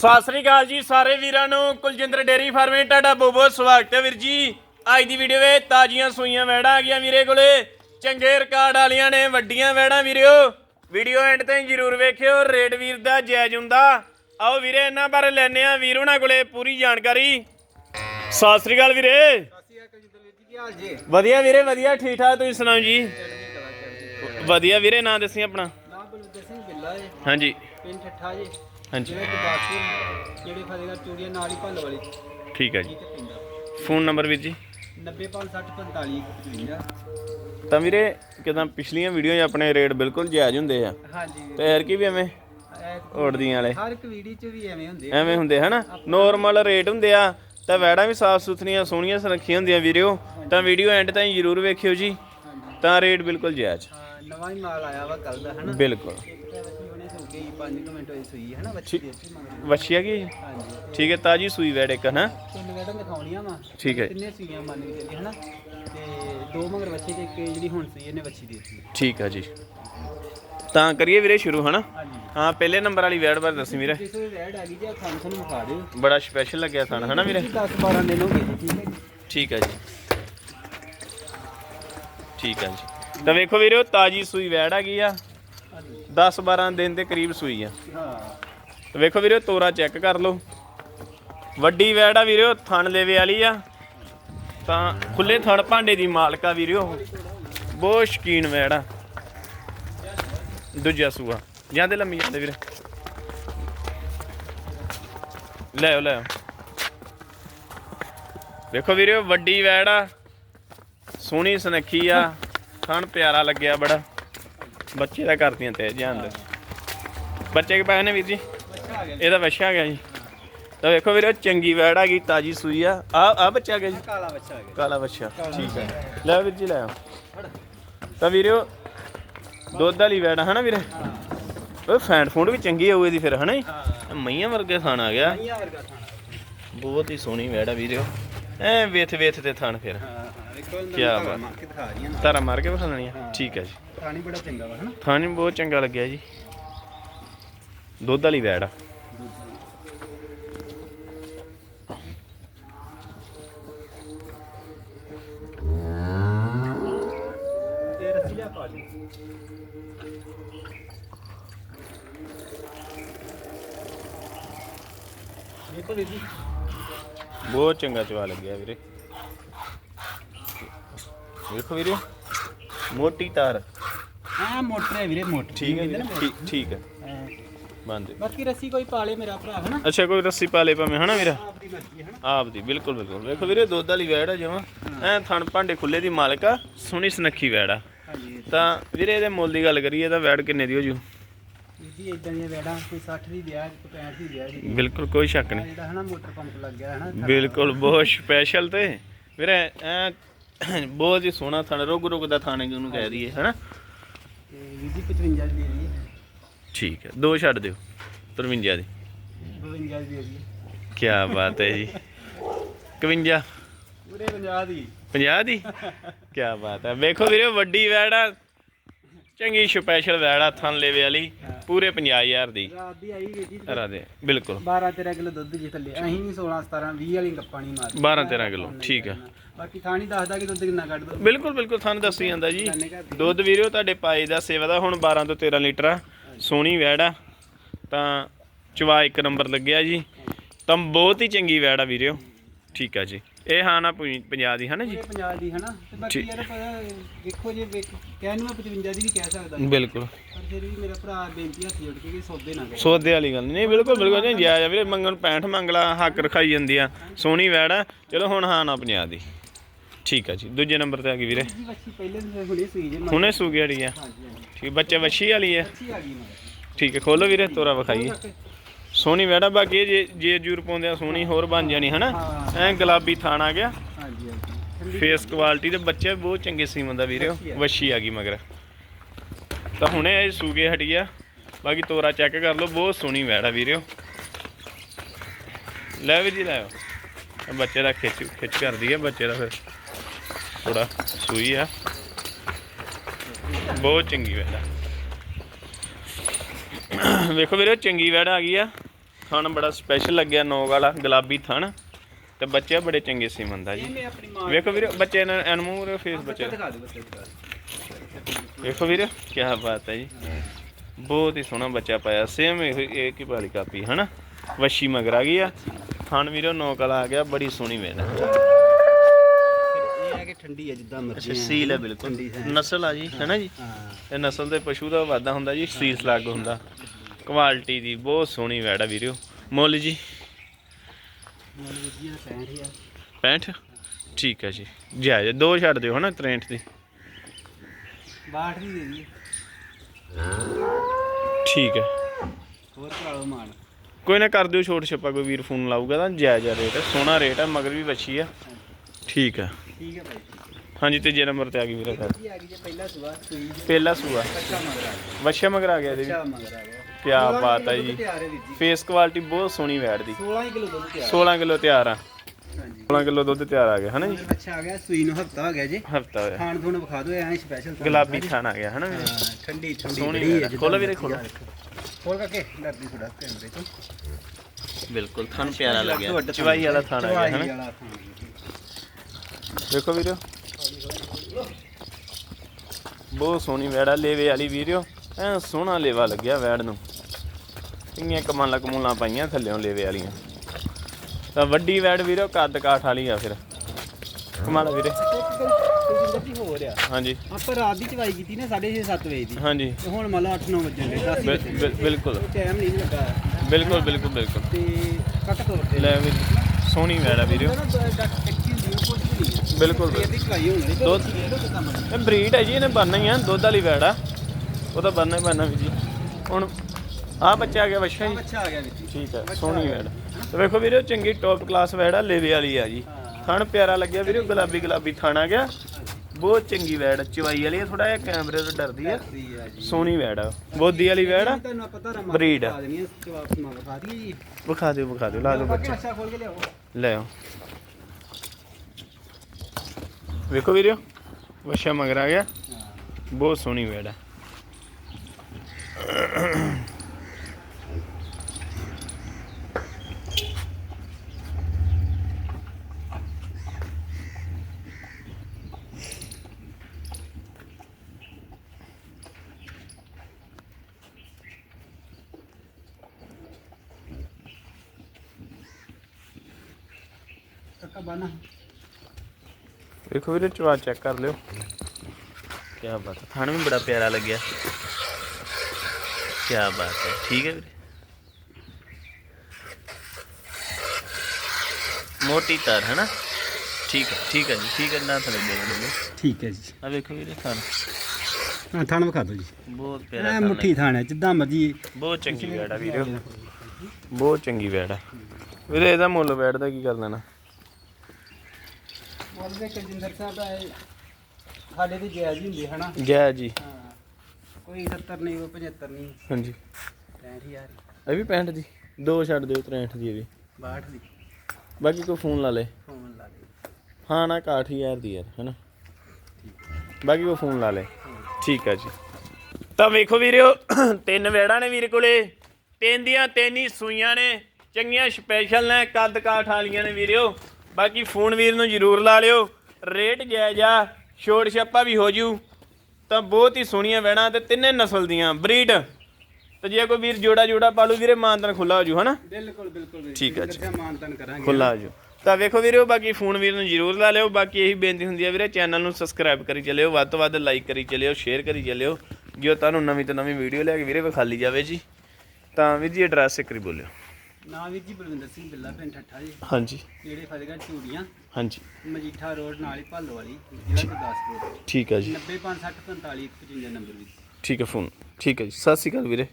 ਸਤਿ ਸ੍ਰੀ ਅਕਾਲ ਜੀ ਸਾਰੇ ਵੀਰਾਂ ਨੂੰ। ਕੁਲਜਿੰਦਰ ਡੇਰੀ ਫਾਰਮੇ ਤੁਹਾਡਾ ਬਹੁਤ ਬਹੁਤ ਸਵਾਗਤ ਹੈ ਵੀਰ ਜੀ। ਅੱਜ ਦੀ ਵੀਡੀਓ ਵਿੱਚ ਤਾਜ਼ੀਆਂ ਸੂਈਆਂ ਵੈੜਾਂ ਆ ਗਈਆਂ ਵੀਰੇ ਕੋਲੇ। ਚੰਗੇ ਰਿਕਾਰਡ ਵਾਲੀਆਂ ਨੇ ਵੱਡੀਆਂ ਵੈੜਾਂ ਵੀਰਿਓ ਵੀਡੀਓ ਐਂਡ ਤਾਈਂ ਜਰੂਰ ਵੇਖਿਓ ਰੇਟ ਵੀਰ ਦਾ ਜਾਇਜ਼ ਹੁੰਦਾ ਆਓ ਵੀਰੇ ਇਹਨਾਂ ਬਾਰੇ ਲੈਣੇ ਆ ਵੀਰ ਉਹਨਾਂ ਕੋਲੇ ਪੂਰੀ ਜਾਣਕਾਰੀ। ਸਤਿ ਸ੍ਰੀ ਅਕਾਲ ਵੀਰੇ। ਵਧੀਆ ਵੀਰੇ ਵਧੀਆ ਠੀਕ ਠਾਕ ਤੁਸੀਂ ਸੁਣਾਓ ਜੀ? ਵਧੀਆ ਵੀਰੇ ਨਾਂ ਦੱਸੀ ਆਪਣਾ। ਨਾਮ ਬਲਵਿੰਦਰ ਸਿੰਘ ਬਿੱਲਾ ਜੀ। ਹਾਂਜੀ। ਪਿੰਡ ਠੱਠਾ ਜੀ। ਹਾਂਜੀ। ਜਿਹੜੇ ਗੁਰਦਾਸਪੁਰ ਜਿਹੜੇ ਫਤਿਹਗੜ੍ਹ ਚੂੜੀਆਂ ਨਾਲ ਹੀ ਭੱਲ ਵਾਲੀ। ਠੀਕ ਹੈ ਜੀ। ਪਿੰਡ। ਫੋਨ ਨੰਬਰ ਵੀਰ ਜੀ? 9056455155 ਤਾਂ ਵੀਰੇ ਕਿਦਾਂ ਪਿਛਲੀਆਂ ਵੀਡੀਓ 'ਚ ਆਪਣੇ ਰੇਟ ਬਿਲਕੁਲ ਜਾਇਜ਼ ਹੁੰਦੇ ਆ? ਹਾਂਜੀ। ਤੇ ਕੀ ਵੀ ਐਵੇਂ? ਇਹ ਓੜਦੀਆਂ ਵਾਲੇ। ਹਰ ਇੱਕ ਵੀਡੀਓ 'ਚ ਵੀ ਐਵੇਂ ਹੁੰਦੇ ਐਵੇਂ ਹੁੰਦੇ ਹਨਾ? ਨੋਰਮਲ ਰੇਟ ਹੁੰਦੇ ਆ ਤਾਂ ਵੈੜਾਂ ਵੀ ਸਾਫ਼ ਸੁਥਰੀਆਂ ਸੋਹਣੀਆਂ ਸੁਰੱਖੀਆਂ ਹੁੰਦੀਆਂ ਵੀਰਿਓ। ਤਾਂ ਵੀਡੀਓ ਐਂਡ ਤਾਈਂ ਜਰੂਰ ਵੇਖਿਓ ਜੀ। ਹਾਂਜੀ। ਤਾਂ ਰੇਟ ਬਿਲਕੁਲ ਜਾਇਜ਼। ਹਾਂ, ਨਵਾਂ ਹੀ ਮਾਲ ਆਇਆ ਵਾ ਕੱਲ ਦਾ ਹਨਾ? ਬਿਲਕੁਲ। 5 ਮਿੰਟ ਹੋਈ ਸੂਈ ਹੈ ਨਾ ਬੱਚੀ ਵੱਛੀ ਕੀ ਹਾਂਜੀ। ਠੀਕ ਹੈ ਤਾਜੀ ਸੂਈ ਵੈੜ ਇੱਕ ਹਨਾ ਤਿੰਨ ਵੇੜਾਂ ਦਿਖਾਉਣੀਆਂ ਵਾ। ਠੀਕ ਹੈ। ਤਿੰਨੇ ਸੂਈਆਂ ਮੰਨ ਕੇ ਚੱਲੀ ਹਨਾ? ਤੇ ਦੋ ਮਗਰ ਬੱਚੇ ਤੇ ਇੱਕ ਜਿਹੜੀ ਹੁਣ ਸੂਈ ਇਹਨੇ ਬੱਚੀ ਦੇ ਦਿੱਤੀ ਠੀਕ ਆ ਜੀ। ਤਾਂ ਕਰੀਏ ਵੀਰੇ ਸ਼ੁਰੂ ਹਨਾ? ਹਾਂਜੀ। ਹਾਂ ਪਹਿਲੇ ਨੰਬਰ ਵਾਲੀ ਵੈੜ ਬਾਰੇ ਦੱਸੀ ਵੀਰੇ। ਜਿਸ ਵੇਲੇ ਰੈਡ ਆ ਗਈ ਜੀ ਆਹ ਖਾਣ ਤੁਹਾਨੂੰ ਵਿਖਾ ਦਿਓ। ਬੜਾ ਸਪੈਸ਼ਲ ਲੱਗਿਆ ਸਾਨੂੰ ਹਨਾ ਵੀਰੇ? 10 12 ਦਿਨ ਹੋ ਗਏ ਜੀ ਠੀਕ ਹੈ ਜੀ। ਠੀਕ ਹੈ ਜੀ। ਠੀਕ ਹੈ ਜੀ। ਤਾਂ ਵੇਖੋ ਵੀਰੇ ਤਾਜੀ ਸੂਈ ਵੈੜ ਆ ਗਈ ਆ। 10 12 ਦਿਨ ਦੇ ਕਰੀਬ ਸੂਈ ਆ। ਹਾਂ ਵੇਖੋ ਵੀਰੋ, ਤੋਰਾ ਚੈੱਕ ਕਰ ਲਓ। ਵੱਡੀ ਵੈੜ ਆ ਵੀਰੇ, ਥਣ ਲੇਵੇ ਵਾਲੀ ਆ। ਤਾਂ ਖੁੱਲੇ ਥਣ ਭਾਂਡੇ ਦੀ ਮਾਲਕ ਮਾਲਕਾ ਵੀਰੇ ਬਹੁਤ ਸ਼ਕੀਨ ਵੈੜ ਆ। ਦੂਜਾ ਸੂਆ। ਜਾਂਦੇ ਲੰਮੀ ਜਾਂਦੇ ਵੀਰੇ। ਲੈ ਲੈ ਵੇਖੋ ਵੀਰੇ, ਵੱਡੀ ਵੈੜ ਆ। ਸੋਹਣੀ ਸੁਨੱਖੀ ਆ। ਥਣ ਪਿਆਰਾ ਲੱਗਿਆ ਬੜਾ। ਬੱਚੇ ਦਾ ਕਰਦੀਆਂ ਤੇ ਜਾਨ ਦੇ ਬੱਚੇ ਕੇ ਪਾਏ ਨੇ ਵੀਰ ਜੀ? ਇਹਦਾ ਬੱਚਾ ਆ ਗਿਆ ਜੀ। ਤਾਂ ਵੇਖੋ ਵੀਰੇ ਚੰਗੀ ਵੈੜ ਆ ਗਈ ਤਾਜੀ ਸੂਈ ਆ। ਆ ਆ ਬੱਚਾ ਆ ਗਿਆ ਜੀ? ਕਾਲਾ ਬੱਚਾ ਆ ਗਿਆ। ਕਾਲਾ ਬੱਚਾ। ਠੀਕ ਹੈ ਲੈ ਵੀਰ ਜੀ ਲੈ ਆਓ। ਤਾਂ ਵੀਰਿਓ ਦੁੱਧ ਵਾਲੀ ਵੈੜ ਹਨਾ ਵੀਰੇ? ਓਏ ਫੈਂਟ ਫੂਡ ਵੀ ਚੰਗੀ ਹੋਊ ਇਹਦੀ ਫਿਰ ਹਨਾ ਜੀ? ਹਾਂ। ਮਈਆਂ ਵਰਗੇ ਥਾਣ ਆ ਗਿਆ। ਮਈਆਂ ਵਰਗਾ ਖਾਣਾ ਬਹੁਤ ਹੀ ਸੋਹਣੀ ਵੈੜ ਆ ਵੀਰਿਓ ਐ ਵੇਥ ਵੇਥ ਤੇ ਥਾਣ ਫਿਰ। ਹਾਂ। ਬਾਤ। ਕੇ ਦਿਖਾ ਰਹੀਆਂ ਨਾ ਤਾਰਾ ਮਾਰ ਕੇ ਵਿਖਾਉਣੀ ਆ। ਠੀਕ ਹੈ ਜੀ। ਖਾਣੀ ਬੜਾ ਚੰਗਾ ਵਾ ਹਨਾ? ਥਾਣ ਬਹੁਤ ਚੰਗਾ ਲੱਗਿਆ ਜੀ। ਦੁੱਧ ਵਾਲੀ ਵੈੜ ਆ। ਬਹੁਤ ਚੰਗਾ ਚਵਾ ਲੱਗਿਆ ਵੀਰੇ। ਵੇਖੋ ਵੀਰੇ ਮੋਟੀ ਤਾਰ। ਹਾਂ ਮੋਟਰ ਹੈ ਵੀਰੇ ਮੋਟਰ। ਠੀਕ ਹੈ ਵੀਰੇ, ਠੀਕ ਠੀਕ ਹੈ। ਬੰਦ ਬਾਕੀ ਰੱਸੀ ਕੋਈ ਪਾਲੇ ਮੇਰਾ ਭਰਾ ਹਨਾ? ਅੱਛਾ ਕੋਈ ਰੱਸੀ ਪਾ ਲੇ ਭਾਵੇਂ ਹਨਾ ਵੀਰਾ? ਆਪਦੀ ਮਰਜ਼ੀ ਹੈ ਹਨਾ? ਆਪ ਦੀ ਬਿਲਕੁਲ ਬਿਲਕੁਲ। ਵੇਖੋ ਵੀਰੇ ਦੁੱਧ ਵਾਲੀ ਵੈੜ ਆ ਜਮਾ ਐ ਥਣ ਭਾਂਡੇ ਖੁੱਲੇ ਦੀ ਮਾਲਕ ਆ ਸੋਹਣੀ ਸੁਨੱਖੀ ਵੈੜ ਆ। ਹਾਂਜੀ। ਤਾਂ ਵੀਰੇ ਇਹਦੇ ਮੁੱਲ ਦੀ ਗੱਲ ਕਰੀਏ ਤਾਂ ਵੈੜ ਕਿੰਨੇ ਦੀ ਹੋ ਜੂ? ਜੀ ਇਦਾਂ ਦੀਆਂ ਵੇੜਾਂ ਕੋਈ 60 ਦੀ ਦਿਆ ਕੋਈ 65 ਦੀ ਜੀ ਬਿਲਕੁਲ ਕੋਈ ਸ਼ੱਕ ਨਹੀਂ। ਜਿਹੜਾ ਹਨਾ ਮੋਟਰ ਪੰਪ ਲੱਗ ਗਿਆ ਹਨਾ ਬਿਲਕੁਲ ਬਹੁਤ ਸਪੈਸ਼ਲ ਤੇ। ਵੀਰੇ ਐ ਬਹੁਤ ਹੀ ਸੋਹਣਾ ਥਣ ਰੁਗ ਰੁਗ ਦਾ ਥਾਣੇ ਜਿਹਨੂੰ ਕਹਿ ਦਈਏ ਹਨਾ? ਤੇ ਵੀਰ ਜੀ 55 ਦੀ ਦੇ ਦਈਏ। ਠੀਕ ਹੈ ਦੋ ਛੱਡ ਦਿਓ 53 ਦੀ। 52 ਦੀ ਦੇ ਦਈਏ। ਕੀ ਬਾਤ ਹੈ ਜੀ। 51 ਪੂਰੇ 50 ਦੀ। 50 ਦੀ? ਕੀ ਬਾਤ ਹੈ। ਵੇਖੋ ਵੀਰੇ ਵੱਡੀ ਵੈੜ ਆ ਚੰਗੀ ਸਪੈਸ਼ਲ ਵੈੜ ਆ ਥਣ ਲੇਵੇ ਵਾਲੀ ਪੂਰੇ 50000 ਦੀ। ਰਾਤ ਦੀ ਆਈ ਵੀਰ ਜੀ। ਰਾਦੇ ਬਿਲਕੁਲ। 12 13 ਕਿਲੋ ਦੁੱਧ ਜੇ ਥੱਲੇ। ਅਸੀਂ ਵੀ 16 17 20 ਵਾਲੀ ਗੱਪਾਂ ਨਹੀਂ ਮਾਰਦੇ। 12 13 ਕਿਲੋ ਠੀਕ ਹੈ। ਬਾਕੀ ਥਾਣੀ ਦੱਸਦਾ ਕਿ ਦੁੱਧ ਕਿੰਨਾ ਕੱਢ ਦੋ ਬਿਲਕੁਲ ਬਿਲਕੁਲ ਤੁਹਾਨੂੰ ਦੱਸੀ ਜਾਂਦਾ ਜੀ। ਦੁੱਧ ਵੀਰਿਓ ਤੁਹਾਡੇ ਪਾਏ ਦਾ ਸੇਵਾ ਦਾ ਹੁਣ 12 ਤੋਂ 13 ਲੀਟਰ ਆ। ਸੋਹਣੀ ਵੈੜ ਆ। ਤਾਂ ਚਵਾ ਇੱਕ ਨੰਬਰ ਲੱਗਿਆ ਜੀ। ਤਾਂ ਬਹੁਤ ਹੀ ਚੰਗੀ ਵੈੜ ਆ ਵੀਰਿਓ ਠੀਕ ਆ ਜੀ। ਇਹ ਹਾਂ ਨਾ 50 ਦੀ ਹਨਾ ਜੀ? 50 ਦੀ ਹਨਾ? ਤੇ ਬਾਕੀ। ਯਾਰ ਦੇਖੋ ਜੇ ਕਹਿਣ ਨੂੰ ਮੈਂ 55 ਦੀ ਵੀ ਕਹਿ ਸਕਦਾ। ਬਿਲਕੁਲ। ਪਰ ਫਿਰ ਵੀ ਮੇਰਾ ਭਰਾ ਬੇਨਤੀ ਹੱਥ ਜੋੜ ਕੇ ਕਿ ਸੌਦੇ ਨਾ ਕਰੇ। ਸੌਦੇ ਵਾਲੀ ਗੱਲ ਨਹੀਂ ਬਿਲਕੁਲ ਬਿਲਕੁਲ। ਨਹੀਂ ਜਾਇਜ਼ ਆ ਵੀਰੇ ਮੰਗਣ 65 ਮੰਗਲਾ ਹੱਕ ਰਖਾਈ ਜਾਂਦੀ ਆ। ਸੋਹਣੀ ਵੈੜ ਆ। ਚਲੋ ਹੁਣ ਹਾਂ ਨਾ 50 ਦੀ। ਠੀਕ ਆ ਜੀ। ਦੂਜੇ ਨੰਬਰ ਤੇ ਆ ਗਈ ਵੀਰੇ। ਜੀ ਬੱਚੀ ਪਹਿਲੇ ਦਿਨ ਹੁਣੇ ਸੂਈ ਜੇ ਮਗਰ। ਹੁਣੇ ਸੂ ਗੜੀ ਆ। ਹਾਂਜੀ ਹਾਂਜੀ। ਠੀਕ ਬੱਚੇ ਵੱਛੀ ਵਾਲੀ ਆ। ਅੱਛੀ ਆ ਗਈ ਮਗਰ ਠੀਕ ਹੈ ਖੋਲੋ ਵੀਰੇ ਤੋਰਾ ਵਿਖਾਈਏ। ਸੋਹਣੀ ਵੈੜਾ ਬਾਕੀ ਇਹ ਜੇ ਜੇ ਜੂਰ ਪਾਉਂਦੇ ਆ ਸੋਹਣੀ ਹੋਰ ਬਣ ਜਾਣੀ ਹਨਾ? ਹਾਂ। ਐ ਗੁਲਾਬੀ ਥਾਣ ਆ ਗਿਆ। ਹਾਂਜੀ ਹਾਂਜੀ। ਠੰਡੀ ਫੇਸ ਕੁਆਲਿਟੀ ਤੇ ਬੱਚੇ ਬਹੁਤ ਚੰਗੇ ਸੀਮਨ ਦਾ ਵੀਰੇ ਵੱਛੀ ਆ ਗਈ। ਮਗਰ। ਤਾਂ ਹੁਣੇ ਇਹ ਸੂਗੇ ਹਟੀ ਆ। ਬਾਕੀ ਤੋਰਾ ਚੈੱਕ ਕਰ ਲਓ ਬਹੁਤ ਸੋਹਣੀ ਵੈੜ ਵੀਰਿਓ ਲੈ ਵੀ ਜੀ ਲੈ ਆਓ। ਬੱਚੇ ਦਾ ਖਿੱਚ ਖਿੱਚ ਕਰਦੀ ਆ ਬੱਚੇ ਦਾ ਫਿਰ। ਥੋੜਾ ਸੂਈ ਆ। ਬਹੁਤ ਚੰਗੀ ਵੈੜ ਵੇਖੋ ਵੀਰੇ ਚੰਗੀ ਵੈੜ ਆ ਗਈ ਆ। ਥਣ ਬੜਾ ਸਪੈਸ਼ਲ ਲੱਗਿਆ ਨੋਗ ਵਾਲਾ ਗੁਲਾਬੀ ਥਣ। ਤੇ ਬੱਚੇ ਬੜੇ ਚੰਗੇ ਸੀਮਨ ਦਾ ਜੀ। ਵੇਖੋ ਵੀਰੇ ਬੱਚੇ ਨੇ ਅਨਮੂਰ ਫੇਸ ਬੱਚੇ। ਵੇਖੋ ਵੀਰੇ ਕੀ ਬਾਤ ਹੈ ਜੀ। ਬਹੁਤ ਹੀ ਸੋਹਣਾ ਬੱਚਾ ਪਾਇਆ। ਸੇਮ ਇਹ ਕੀ ਵਾਲੀ ਕਾਪੀ ਹਨਾ? ਵਸ਼ੀ ਮਗਰ ਆ ਗਈ ਆ। ਥਣ ਵੀਰੇ ਨੋਕ ਵਾਲਾ ਆ ਗਿਆ ਬੜੀ ਸੋਹਣੀ ਕਿ ਠੰਡੀ ਹੈ ਜਿੱਦਾਂ ਮਰਜ਼ੀ ਅੱਛਾ ਸੀਲ ਹੈ ਬਿਲਕੁਲ। ਠੰਡੀ ਹੈ। ਨਸਲ ਆ ਜੀ ਹੈਨਾ ਜੀ? ਹਾਂ। ਇਹ ਨਸਲ ਦੇ ਪਸ਼ੂ ਦਾ ਵਾਧਾ ਹੁੰਦਾ ਜੀ ਸੀਸ ਲੱਗ ਹੁੰਦਾ। ਕੁਆਲਿਟੀ ਦੀ ਬਹੁਤ ਸੋਹਣੀ ਵੈੜ ਆ ਵੀਰਿਓ ਮੁੱਲ ਜੀ? ਮਨ ਵਧੀਆ ਪੈਂਟ ਹੈ 65 ਠੀਕ ਹੈ ਜੀ। ਜਾਇਜ਼ ਦੋ ਛੱਡ ਦਿਓ ਹਨਾ 63 ਦੀ। ਠੀਕ ਹੈ। ਹੋਰ ਕਰਾ ਲਓ ਮਾਨ ਕੋਈ ਨਾ ਕਰ ਦਿਓ ਛੋਟ ਛੱਪਾ ਕੋਈ ਵੀਰ ਫੋਨ ਲਾਊਗਾ ਤਾਂ। ਜਾਇਜ਼ ਆ ਰੇਟ ਸੋਹਣਾ ਰੇਟ ਆ ਮਗਰ ਵੀ ਵੱਛੀ ਆ। ਠੀਕ ਹੈ। ਠੀਕ ਹੈ ਭਾਈ। ਹਾਂਜੀ ਤੀਜੇ ਨੰਬਰ ਤੇ ਆ ਗਈ ਵੀਰੇ। ਕਰ ਜੀ ਆ ਗਈ ਜੇ ਪਹਿਲਾ ਸੁਆ। ਸੂਈ ਪਹਿਲਾ ਸੂਆ। ਕੱਚਾ ਮਗਰ ਆ ਗਿਆ। ਵੱਛਾ ਮਗਰ ਆ ਗਿਆ ਇਹਦੇ ਵੀ। ਕੱਚਾ ਮਗਰ ਆ ਗਿਆ। ਕਿਆ ਬਾਤ ਹੈ ਜੀ। ਤਿਆਰ ਹੈ ਵੀਰ ਜੀ। ਫੇਸ ਕੁਆਲਿਟੀ ਬਹੁਤ ਸੋਹਣੀ ਵੈੜ ਦੀ। 16 ਕਿਲੋ ਦੁੱਧ ਤਿਆਰ 16 ਕਿਲੋ ਤਿਆਰ ਆ। ਹਾਂਜੀ। 16 ਕਿਲੋ ਦੁੱਧ ਤਿਆਰ ਆ ਗਿਆ ਹਨਾ ਜੀ? ਅੱਛਾ ਆ ਗਿਆ ਸੂਈ ਨੂੰ ਹਫਤਾ ਹੋ ਗਿਆ ਜੀ। ਹਫਤਾ ਹੋਇਆ ਖਾਣ ਤੁਹਾਨੂੰ ਵਿਖਾ ਦਿਓ ਐਂ ਸਪੈਸ਼ਲ ਗੁਲਾਬੀ ਥਾਨ ਆ ਗਿਆ ਹਨਾ ਵੀਰੇ? ਠੰਡੀ ਠੰਡੀ ਸੋਹਣੀ ਬੜੀ ਵੈੜ ਹੈ ਆ। ਜਿੱਦਾਂ ਖੋਲੋ ਵੀਰੇ, ਖੋਲੋ। ਆ। ਖੋਲ ਕੇ ਡਰਦੀ ਥੋੜਾ ਕੈਮਰੇ ਤੋਂ ਬਿਲਕੁਲ ਥਣ ਪਿਆਰਾ ਲੱਗਿਆ। ਚਵਾਈ ਵਾਲਾ ਥਾਨ ਆ ਗਿਆ ਚਵਾਈ ਹਨਾ? ਜੀ। ਦੇਖੋ ਵੀਰੋ। ਬਹੁਤ ਸੋਹਣੀ ਵੈੜਾ ਲੇਵੇ ਵਾਲੀ ਵੀਰੋ। ਐ ਸੋਹਣਾ ਲੇਵਾ ਲੱਗਿਆ ਵੈੜ ਨੂੰ। ਇੰਨੀਆਂ ਕਮਾਲਾਂ ਕਮੂਲਾਂ ਪਾਈਆਂ ਥੱਲਿਓਂ ਲੇਵੇ ਵਾਲੀਆਂ। ਤਾਂ ਵੱਡੀ ਵੈੜ ਵੀਰੋ ਕੱਦ ਕਾਠ ਵਾਲੀ ਆ ਫਿਰ। ਕਮਾਲ ਵੀਰੇ। ਹੋ ਰਿਹਾ ਹਾਂਜੀ। ਆਪਾਂ ਰਾਤ ਦੀ ਚਵਾਈ ਕੀਤੀ ਨਾ 6:30 7 ਵਜੇ ਦੀ। ਹਾਂਜੀ। ਤੇ ਹੁਣ ਮੰਨ ਲਓ 8-9 ਵਜੇ ਦੇ 10 ਬਿਲ- ਬਿਲ- ਬਿਲਕੁਲ। ਟਾਈਮ ਨਹੀਂ ਲੱਗਾ। ਬਿਲਕੁਲ ਬਿਲਕੁਲ ਬਿਲਕੁਲ। ਤੇ ਕੱਟ ਤੋਰ ਤੇ ਲੈ ਵੀਰ ਸੋਹਣੀ ਵੈੜ ਆ ਵੀਰੋ। ਬਿਲਕੁਲ ਇਹਦੀ ਦੁੱਧ ਇਹ ਬਰੀਡ ਹੈ ਜੀ ਇਹਨੇ ਬਣਨਾ ਹੀ ਆ ਦੁੱਧ ਵਾਲੀ ਵੈੜ ਆ। ਉਹ ਤਾਂ ਬਣਨਾ ਹੀ ਬਣਨਾ ਵੀ ਜੀ। ਹੁਣ ਆ ਬੱਚਾ ਆ ਗਿਆ ਬੱਚਾ ਜੀ। ਅੱਛਾ ਆ ਗਿਆ ਜੀ। ਠੀਕ ਹੈ ਸੋਹਣੀ ਵੈੜ। ਤੇ ਵੇਖੋ ਵੀਰੇ ਚੰਗੀ ਟੌਪ ਕਲਾਸ ਵੈੜ ਆ ਲੇਵੇ ਵਾਲੀ ਆ ਜੀ। ਥਣ ਪਿਆਰਾ ਲੱਗਿਆ ਵੀਰੇ ਗੁਲਾਬੀ ਗੁਲਾਬੀ ਥਣ ਆ ਗਿਆ। ਬਹੁਤ ਚੰਗੀ ਵੈੜ ਚਵਾਈ ਵਾਲੀ ਥੋੜਾ ਜਿਹਾ ਕੈਮਰੇ ਤੋਂ ਡਰਦੀ ਆ। ਸੋਹਣੀ ਵੈੜ ਆ ਬੋਦੀ ਵਾਲੀ ਵੈੜ ਆ। ਤੁਹਾਨੂੰ ਪਤਾ ਰਮਾ Breed ਆ। ਵਿਖਾ ਦਈਏ ਜੀ। ਵਿਖਾ ਦਿਓ ਵਿਖਾ ਦਿਓ ਲਾ ਦਿਓ ਬੱਚਾ। ਅੱਛਾ ਖੋਲ ਕੇ ਲਿਆਓ। ਲੈ ਆਓ। ਵੇਖੋ ਵੀਰੇ ਵਸ਼ਾ ਮਗਰ ਆ ਗਿਆ। ਬਹੁਤ ਸੋਹਣੀ ਵੈੜ ਹੈ ਕੱਕਾ ਵੇਖੋ ਵੀਰੇ ਚਵਾ ਚੈੱਕ ਕਰ ਲਿਓ। ਕੀ ਬਾਤ ਹੈ। ਥਣ ਵੀ ਬੜਾ ਪਿਆਰਾ ਲੱਗਿਆ। ਕੀ ਬਾਤ ਹੈ। ਠੀਕ ਹੈ ਵੀਰੇ। ਮੋਟੀ ਤਾਰ ਹੈ ਨਾ ਠੀਕ ਹੈ ਠੀਕ ਹੈ ਜੀ ਠੀਕ ਹੈ ਨਾ ਥਲੇ ਦੇ ਦੇ ਠੀਕ ਹੈ ਜੀ। ਆ ਵੇਖੋ ਵੀਰੇ ਥਣ। ਹਾਂ ਥਾਣ ਵਿਖਾ ਦਿਓ ਜੀ। ਬਹੁਤ ਪਿਆਰਾ ਐ ਥਣ ਮੁੱਠੀ ਥਾਣ ਹੈ ਜਿੱਦਾਂ ਮਰਜ਼ੀ। ਲੱਗਿਆ। ਬਹੁਤ ਚੰਗੀ ਵੈੜ ਆ ਵੀਰੇ। ਬਹੁਤ ਚੰਗੀ ਵੈੜ ਆ। ਵੀਰੇ ਇਹਦਾ ਮੁੱਲ ਵੈੜ ਦਾ ਕੀ ਕਰ ਲੈਣਾ ਬੋਲਦੇ ਕਜਿੰਦਰ ਸਾਹਿਬ ਆ ਇਹ ਸਾਡੇ ਤੇ ਜਾਇਜ਼ ਹੀ ਹੁੰਦੇ ਹਨਾ? ਜੈ ਜੀ। ਹਾਂ ਕੋਈ 70 ਨਹੀਂ ਕੋਈ 75 ਨਹੀਂ। ਹਾਂਜੀ। 65000 ਇਹ ਵੀ 65 ਦੀ। ਦੋ ਛੱਡ ਦਿਓ 63 ਦੀ ਇਹ ਵੀ। 62 ਦੀ। ਬਾਕੀ ਕੋਈ ਫੋਨ ਲਾ ਲੇ। ਫੋਨ ਲਾ ਦੇ ਹਾਂ ਨਾ 61000 ਦੀ ਯਾਰ ਹੈਨਾ? ਬਾਕੀ ਕੋ ਫੋਨ ਲਾ ਲੈ। ਠੀਕ ਆ ਜੀ। ਤਾਂ ਵੇਖੋ ਵੀਰਿਓ ਤਿੰਨ ਵੇੜਾਂ ਨੇ ਵੀਰ ਕੋਲੇ। ਤਿੰਨ ਦੀਆਂ ਤਿੰਨ ਹੀ ਸੂਈਆਂ ਨੇ। ਚੰਗੀਆਂ ਸਪੈਸ਼ਲ ਨੇ ਕੱਦ ਕਾਠ ਵਾਲੀਆਂ ਨੇ ਵੀਰਿਓ। ਬਾਕੀ ਫੋਨ ਵੀਰ ਨੂੰ ਜ਼ਰੂਰ ਲਾ ਲਿਓ। ਰੇਟ ਜਾਇਜ਼ ਆ ਛੋੜ ਛੱਪਾ ਵੀ ਹੋ ਜੂ। ਤਾਂ ਬਹੁਤ ਹੀ ਸੋਹਣੀਆਂ ਵੇੜਾਂ ਤੇ ਤਿੰਨੇ ਨਸਲ ਦੀਆਂ ਬਰੀਡ। ਤੇ ਜੇ ਕੋਈ ਵੀਰ ਜੋੜਾ ਜੋੜਾ ਪਾਲੂ ਵੀਰੇ ਮਾਨਤਨ ਖੁੱਲਾ ਹੋ ਜੂ ਹਨਾ? ਬਿਲਕੁਲ ਬਿਲਕੁਲ ਠੀਕ ਆ ਜੀ। ਮਾਨਤਨ ਕਰਾਂਗੇ। ਖੁੱਲਾ ਜੋ। ਤਾਂ ਵੇਖੋ ਵੀਰੋ ਬਾਕੀ ਫੋਨ ਵੀਰ ਨੂੰ ਜਰੂਰ ਲਾ ਲਿਓ। ਬਾਕੀ ਇਹੀ ਬੇਨਤੀ ਹੁੰਦੀ ਹੈ ਵੀਰੇ ਚੈਨਲ ਨੂੰ ਸਬਸਕ੍ਰਾਈਬ ਕਰੀ ਚੱਲਿਓ ਵੱਧ ਤੋਂ ਵੱਧ ਲਾਈਕ ਕਰੀ ਚੱਲਿਓ ਸ਼ੇਅਰ ਕਰੀ ਚੱਲਿਓ। ਜੋ ਤੁਹਾਨੂੰ ਨਵੀਂ ਤੋਂ ਨਵੀਂ ਵੀਡੀਓ ਲੈ ਕੇ ਵੀਰੇ ਵਿਖਾਲੀ ਜਾਵੇ ਜੀ ਤਾਂ ਵੀਰ ਜੀ ਐਡਰੈਸ ਇੱਕ ਵਾਰੀ ਬੋਲਿਓ। ਨਾ ਵੀਰ ਜੀ ਬਲਵਿੰਦਰ ਸਿੰਘ ਬਿੱਲਾ ਪਿੰਡ ਠੱਠਾ ਜੀ। ਹਾਂਜੀ। ਜਿਹੜੇ ਫਤਿਹਗੜ੍ਹ ਚੂੜੀਆਂ। ਹਾਂਜੀ। ਮਜੀਠਾ ਰੋਡ ਨਾਲ ਹੀ ਭਾਲੋ ਵਾਲੀ ਜ਼ਿਲ੍ਹਾ ਗੁਰਦਾਸਪੁਰ। ਠੀਕ ਹੈ ਜੀ। 90560 45 155 ਨੰਬਰ ਠੀਕ ਹੈ ਫੋਨ। ਠੀਕ ਹੈ ਜੀ। ਸਤਿ ਸ਼੍ਰੀ ਅਕਾਲ ਵੀਰੇ।